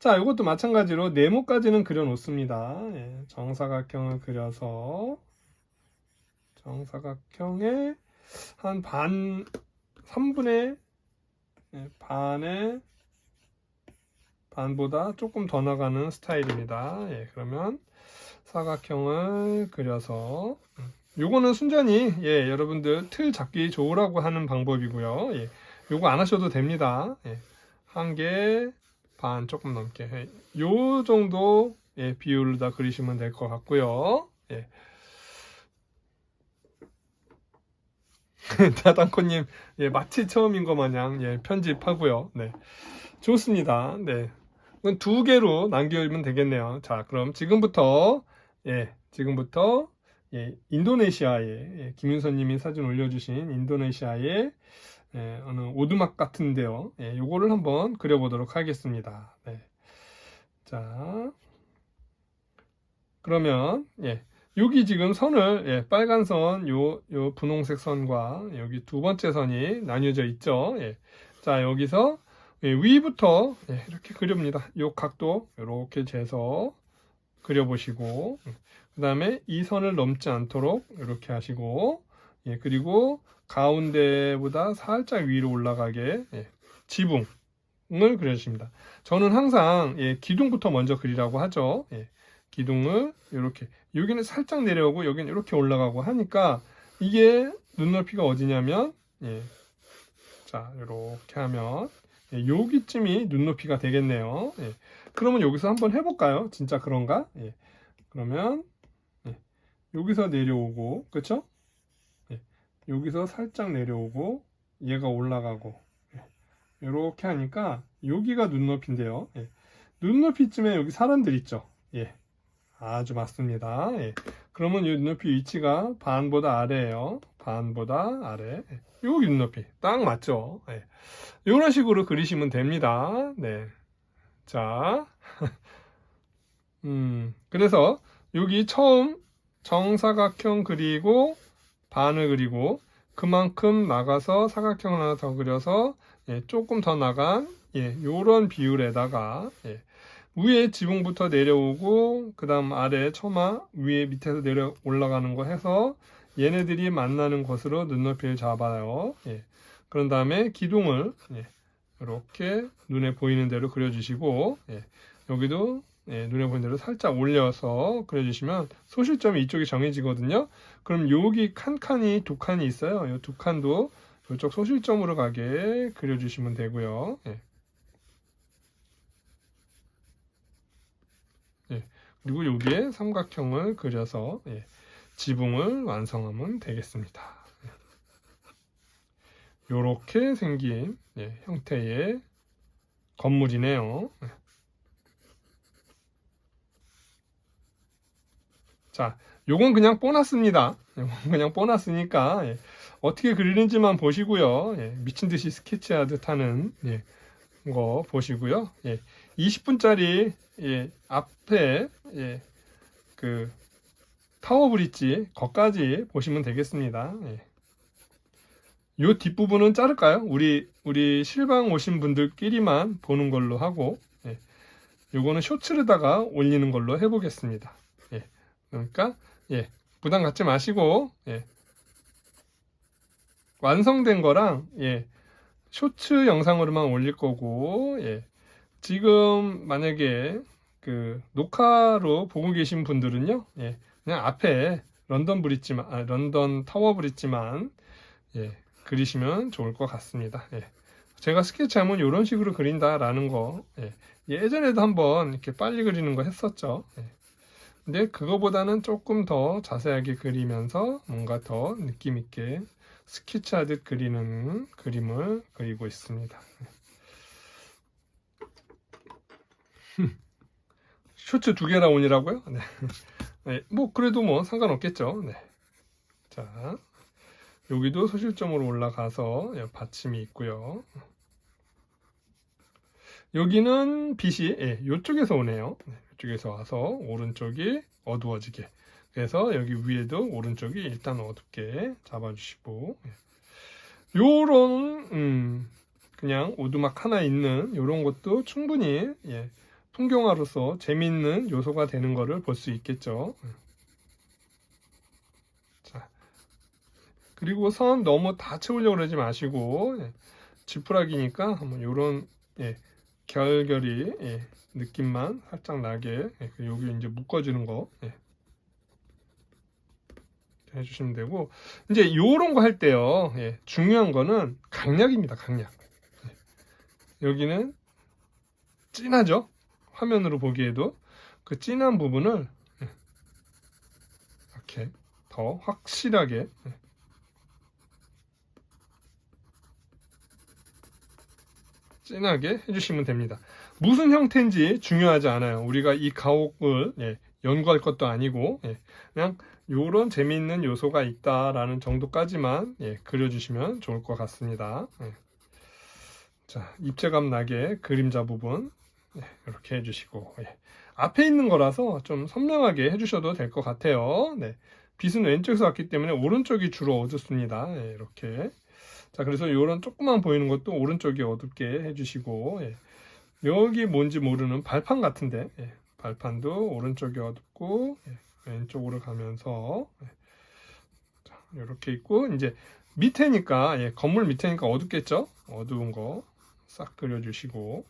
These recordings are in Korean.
자, 이것도 마찬가지로 네모까지는 그려 놓습니다. 예, 정사각형을 그려서 정사각형의 한 반, 3분의 예, 반의 반보다 조금 더 나가는 스타일입니다. 예, 그러면 사각형을 그려서 음, 요거는 순전히 예, 여러분들 틀 잡기 좋으라고 하는 방법이고요. 예, 요거 안 하셔도 됩니다. 예, 한 개 반 조금 넘게 예, 요 정도 예, 비율로 다 그리시면 될 것 같고요. 예. 다단코님 예, 마치 처음인 것 마냥 예, 편집하고요. 네, 좋습니다. 네, 그건 두 개로 남기면 되겠네요. 자, 그럼 지금부터 예, 지금부터 예, 인도네시아의 예, 김윤서님이 사진 올려주신 인도네시아의 예, 어느 오두막 같은데요. 예, 요거를 한번 그려보도록 하겠습니다. 네. 자, 그러면 예, 여기 지금 선을 예, 빨간 선, 요, 요 분홍색 선과 여기 두 번째 선이 나뉘어져 있죠. 예. 자, 여기서 예, 위부터 예, 이렇게 그립니다. 요 각도 이렇게 재서 그려보시고 그 다음에 이 선을 넘지 않도록 이렇게 하시고 예, 그리고 가운데보다 살짝 위로 올라가게 예, 지붕을 그려주십니다. 저는 항상 예, 기둥부터 먼저 그리라고 하죠. 예, 기둥을 이렇게 여기는 살짝 내려오고 여기는 이렇게 올라가고 하니까 이게 눈높이가 어디냐면 예, 자 이렇게 하면 예, 여기쯤이 눈높이가 되겠네요. 예, 그러면 여기서 한번 해볼까요? 진짜 그런가? 예, 그러면 예, 여기서 내려오고? 예, 여기서 살짝 내려오고 얘가 올라가고 예, 이렇게 하니까 여기가 눈높이인데요. 예, 눈높이쯤에 여기 사람들 있죠. 예, 아주 맞습니다. 예, 그러면 이 눈높이 위치가 반보다 아래예요. 반보다 아래. 예, 여기 눈높이 딱 맞죠? 예. 이런 식으로 그리시면 됩니다. 네. 자, 음, 그래서 여기 처음 정사각형 그리고 반을 그리고 그만큼 나가서 사각형 하나 더 그려서 예, 조금 더 나간 예, 요런 비율에다가 예, 위에 지붕부터 내려오고 그 다음 아래 처마 위에 밑에서 내려 올라가는 거 해서 얘네들이 만나는 곳으로 눈높이를 잡아요. 예. 그런 다음에 기둥을 예, 이렇게 눈에 보이는 대로 그려주시고 예, 여기도 예, 눈에 보이는 대로 살짝 올려서 그려주시면 소실점이 이쪽이 정해지거든요. 그럼 여기 칸칸이 두 칸이 있어요. 이 두 칸도 이쪽 소실점으로 가게 그려주시면 되고요. 예. 예, 그리고 여기에 삼각형을 그려서 예, 지붕을 완성하면 되겠습니다. 이렇게 생긴 예, 형태의 건물이네요. 자, 요건 그냥 보너스입니다. 요건 그냥 보너스니까 예, 어떻게 그리는지만 보시고요. 예, 미친 듯이 스케치하듯 하는 예, 거 보시고요. 예, 20분짜리 예, 앞에 예, 그 타워 브릿지 거까지 보시면 되겠습니다. 예. 요 뒷부분은 자를까요? 우리 우리 실방 오신 분들끼리만 보는 걸로 하고 예. 요거는 쇼츠르다가 올리는 걸로 해보겠습니다. 예. 그러니까 예. 부담 갖지 마시고 예. 완성된 거랑 예. 쇼츠 영상으로만 올릴 거고 예. 지금 만약에 그 녹화로 보고 계신 분들은요. 예. 그냥 앞에 런던 브릿지만 아, 런던 타워 브릿지만 예. 그리시면 좋을 것 같습니다. 예. 제가 스케치하면 이런 식으로 그린다라는 거 예. 예전에도 한번 이렇게 빨리 그리는 거 했었죠. 예. 근데 그거보다는 조금 더 자세하게 그리면서 뭔가 더 느낌 있게 스케치하듯 그리는 그림을 그리고 있습니다. 쇼츠 두 개나 온이라고요? 네. 네. 뭐 그래도 뭐 상관없겠죠. 네. 자. 여기도 소실점으로 올라가서 받침이 있고요. 여기는 빛이 예, 이쪽에서 오네요. 네, 이쪽에서 와서 오른쪽이 어두워지게. 그래서 여기 위에도 오른쪽이 일단 어둡게 잡아주시고 예. 요런 음, 그냥 오두막 하나 있는 요런 것도 충분히 예, 풍경화로서 재미있는 요소가 되는 것을 볼 수 있겠죠. 자, 그리고 선 너무 다 채우려고 그러지 마시고 예, 지푸라기니까 한번 요런 예, 결결이 예, 느낌만 살짝 나게 예, 그 여기 이제 묶어주는 거 예. 해주시면 되고 이제 요런 거 할 때요 예, 중요한 거는 강약입니다 강약 예. 여기는 진하죠 화면으로 보기에도 그 진한 부분을 예, 이렇게 더 확실하게 예. 진하게 해주시면 됩니다. 무슨 형태인지 중요하지 않아요. 우리가 이 가옥을 예, 연구할 것도 아니고 예, 그냥 요런 재미있는 요소가 있다라는 정도까지만 예, 그려주시면 좋을 것 같습니다. 예. 자 입체감 나게 그림자 부분 예, 이렇게 해주시고 예. 앞에 있는 거라서 좀 선명하게 해주셔도 될 것 같아요. 네. 빛은 왼쪽에서 왔기 때문에 오른쪽이 주로 어둡습니다. 예, 이렇게 자 그래서 이런 조금만 보이는 것도 오른쪽이 어둡게 해주시고 예. 여기 뭔지 모르는 발판 같은데 예. 발판도 오른쪽이 어둡고 예. 왼쪽으로 가면서 예. 자, 이렇게 있고 이제 밑에니까 예. 건물 밑에니까 어둡겠죠 어두운 거 싹 그려주시고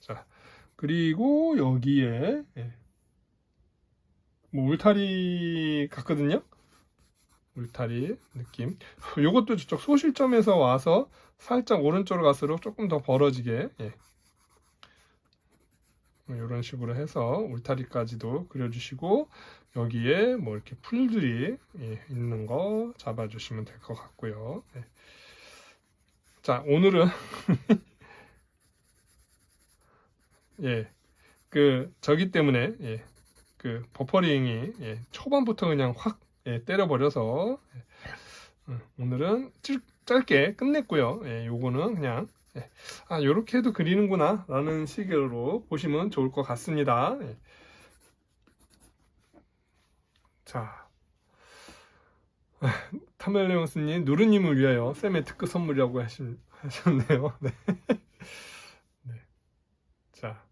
자 그리고 여기에 예. 뭐 울타리 같거든요. 울타리 느낌. 요것도 저쪽 소실점에서 와서 살짝 오른쪽으로 갈수록 조금 더 벌어지게 예. 이런 식으로 해서 울타리까지도 그려주시고 여기에 뭐 이렇게 풀들이 예, 있는 거 잡아주시면 될 것 같고요. 예. 자 오늘은 예, 그 저기 때문에 예, 그 버퍼링이 예, 초반부터 그냥 확 예, 때려버려서 예, 음, 오늘은 찔- 짧게 끝냈고요. 예, 요거는 그냥 예, 아 요렇게 해도 그리는구나 라는 식으로 보시면 좋을 것 같습니다. 예. 자 타멜레온스님 누르님을 위하여 쌤의 특급 선물이라고 하신, 하셨네요. 네. 네. 자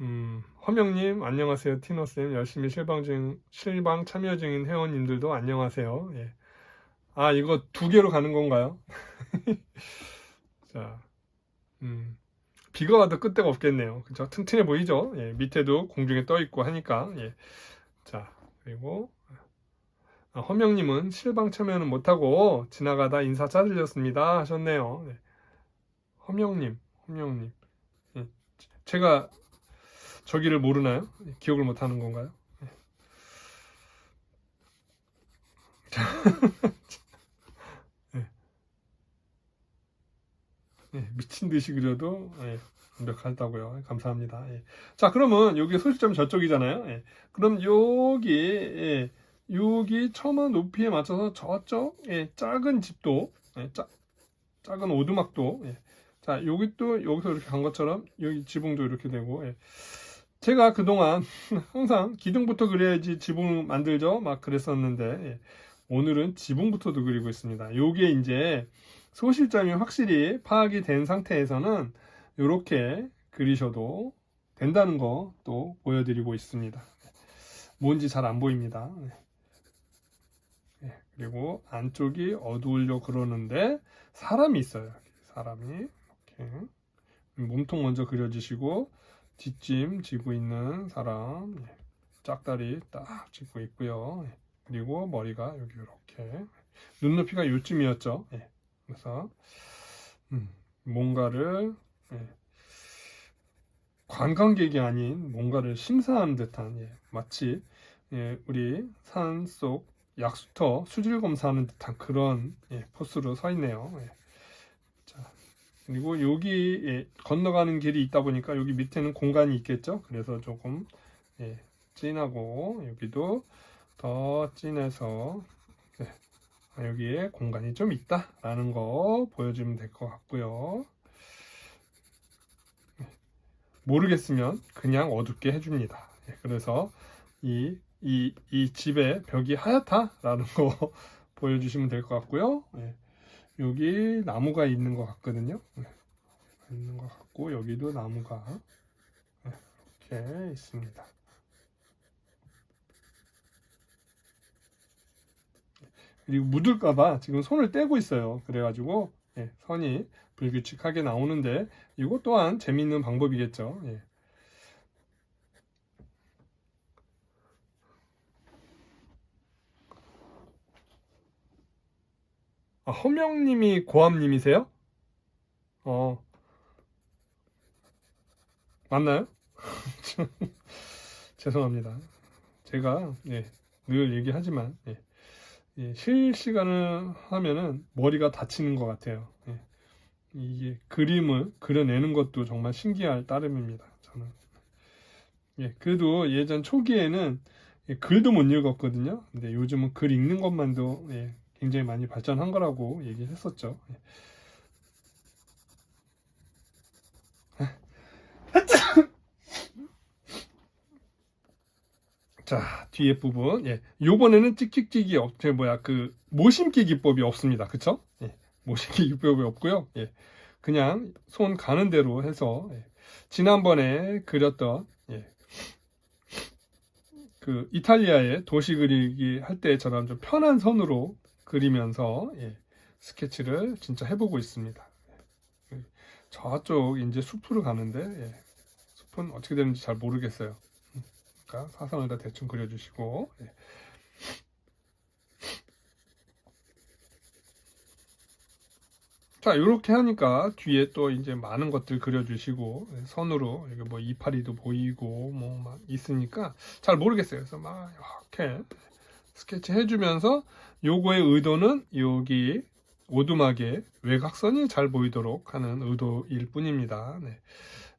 음, 허명님, 안녕하세요. 티노쌤, 열심히 실방 중, 실방 참여 중인 회원님들도 안녕하세요. 예. 아, 이거 두 개로 가는 건가요? 자, 음, 비가 와도 끝대가 없겠네요. 그죠? 튼튼해 보이죠? 예, 밑에도 공중에 떠 있고 하니까, 예. 자, 그리고, 아, 허명님은 실방 참여는 못하고 지나가다 인사 짜들렸습니다. 하셨네요. 네. 허명님, 허명님. 예, 제가 저기를 모르나요? 기억을 못하는 건가요? 예. 자, 예. 예, 미친 듯이 그려도 예, 완벽하다고요. 감사합니다. 예. 자, 그러면 여기 소실점이 저쪽이잖아요. 예. 그럼 여기 예, 여기 처마 높이에 맞춰서 저쪽 예, 작은 집도 예, 짜, 작은 오두막도 예. 자, 여기 또 여기서 이렇게 간 것처럼 여기 지붕도 이렇게 되고 예. 제가 그동안 항상 기둥부터 그려야지 지붕 만들죠. 막 그랬었는데 예. 오늘은 지붕부터도 그리고 있습니다. 요게 이제 소실점이 확실히 파악이 된 상태에서는 이렇게 그리셔도 된다는 거 또 보여드리고 있습니다. 뭔지 잘 안 보입니다. 예, 그리고 안쪽이 어두우려 그러는데 사람이 있어요. 사람이 이렇게 몸통 먼저 그려주시고 뒷짐 지고 있는 사람 예, 짝다리 딱 짚고 있고요. 예, 그리고 머리가 여기 이렇게 눈높이가 요쯤이었죠. 예, 그래서 음, 뭔가를 예, 관광객이 아닌 뭔가를 심사하는 듯한 예, 마치 예, 우리 산속 약수터 수질 검사하는 듯한 그런 예, 포스로 서 있네요. 예. 자, 그리고 여기 예, 건너가는 길이 있다 보니까 여기 밑에는 공간이 있겠죠. 그래서 조금 예, 진하고 여기도 더 진해서 예, 아, 여기에 공간이 좀 있다라는 거 보여주면 될 것 같고요. 예, 모르겠으면 그냥 어둡게 해줍니다. 예, 그래서 이, 이, 이 집의 벽이 하얗다라는 거 보여주시면 될 것 같고요. 예. 여기 나무가 있는 것 같거든요. 네, 있는 것 같고 여기도 나무가 네, 이렇게 있습니다. 그리고 묻을까봐 지금 손을 떼고 있어요. 그래가지고 예, 선이 불규칙하게 나오는데 이것 또한 재미있는 방법이겠죠. 아, 허명님이 고함님이세요? 어, 맞나요? 죄송합니다. 제가 예, 늘 얘기하지만 예, 예, 실시간을 하면은 머리가 다치는 것 같아요. 예. 이게 그림을 그려내는 것도 정말 신기할 따름입니다. 저는. 예, 그래도 예전 초기에는 예, 글도 못 읽었거든요. 근데 요즘은 글 읽는 것만도 예, 굉장히 많이 발전한 거라고 얘기를 했었죠. 예. 자, 뒤에 부분. 예. 요번에는 찍찍찍이 없, 제 뭐야, 그, 모심기 기법이 없습니다. 그쵸? 예. 모심기 기법이 없고요. 예. 그냥 손 가는 대로 해서, 예. 지난번에 그렸던, 예. 그, 이탈리아의 도시 그리기 할 때처럼 좀 편한 선으로 그리면서, 예. 스케치를 진짜 해보고 있습니다. 예. 저쪽 이제 숲으로 가는데, 예. 숲은 어떻게 되는지 잘 모르겠어요. 그러니까 사선을 다 대충 그려주시고 예. 자 이렇게 하니까 뒤에 또 이제 많은 것들 그려주시고 예, 선으로 여기 뭐 이파리도 보이고 뭐 막 있으니까 잘 모르겠어요. 그래서 막 이렇게 스케치 해주면서 요거의 의도는 여기 오두막에 외곽선이 잘 보이도록 하는 의도일 뿐입니다. 네.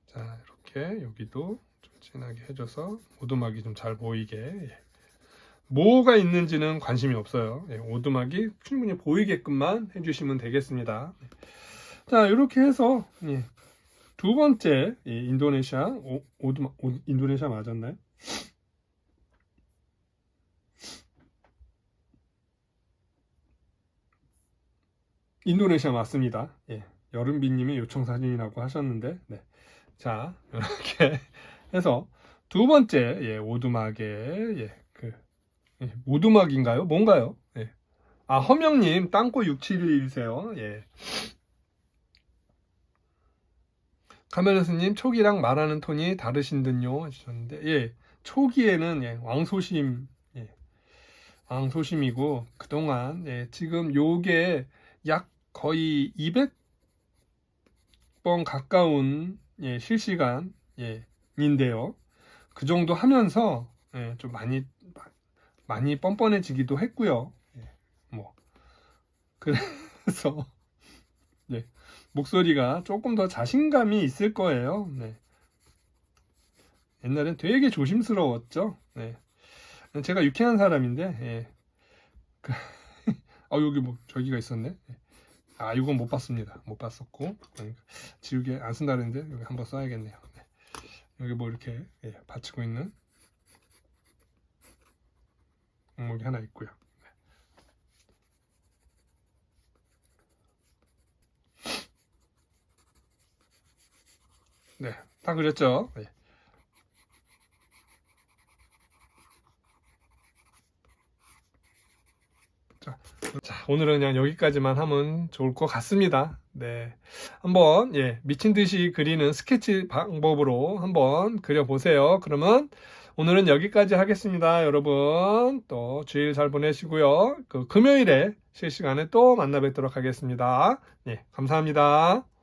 자 이렇게 여기도 좀 진하게 해줘서 오두막이 좀 잘 보이게 예. 뭐가 있는지는 관심이 없어요. 예, 오두막이 충분히 보이게끔만 해주시면 되겠습니다. 자 이렇게 해서 예, 두 번째 이 인도네시아 오, 오두막 오, 인도네시아 맞았나요? 인도네시아 맞습니다. 예, 여름비님이 요청 사진이라고 하셨는데, 네. 자 이렇게 해서 두 번째 예, 오두막의 예, 그 예, 오두막인가요? 뭔가요? 예. 아 허명님 땅꼬 671이세요. 예. 카메라스님 촉이랑 말하는 톤이 다르신 듯요 하셨는데 예 초기에는 예, 왕소심 예, 왕소심이고 그동안 예, 지금 요게 약 거의 200번 가까운 예, 실시간 예, 인데요. 그 정도 하면서 예, 좀 많이 많이 뻔뻔해지기도 했고요. 예, 뭐 그래서 네, 목소리가 조금 더 자신감이 있을 거예요. 네. 옛날엔 되게 조심스러웠죠. 네. 제가 유쾌한 사람인데, 예. 그, 아, 여기 뭐, 저기가 있었네. 예. 아, 이건 못 봤습니다. 못 봤었고. 그러니까 지우개 안 쓴다 그랬는데, 여기 한번 써야겠네요. 네. 여기 뭐 이렇게, 예, 받치고 있는 목이 하나 있고요. 네, 다 그렸죠? 네. 자, 자, 오늘은 그냥 여기까지만 하면 좋을 것 같습니다. 네. 한번, 예, 미친 듯이 그리는 스케치 방법으로 한번 그려보세요. 그러면 오늘은 여기까지 하겠습니다. 여러분, 또 주일 잘 보내시고요. 그 금요일에 실시간에 또 만나 뵙도록 하겠습니다. 네, 감사합니다.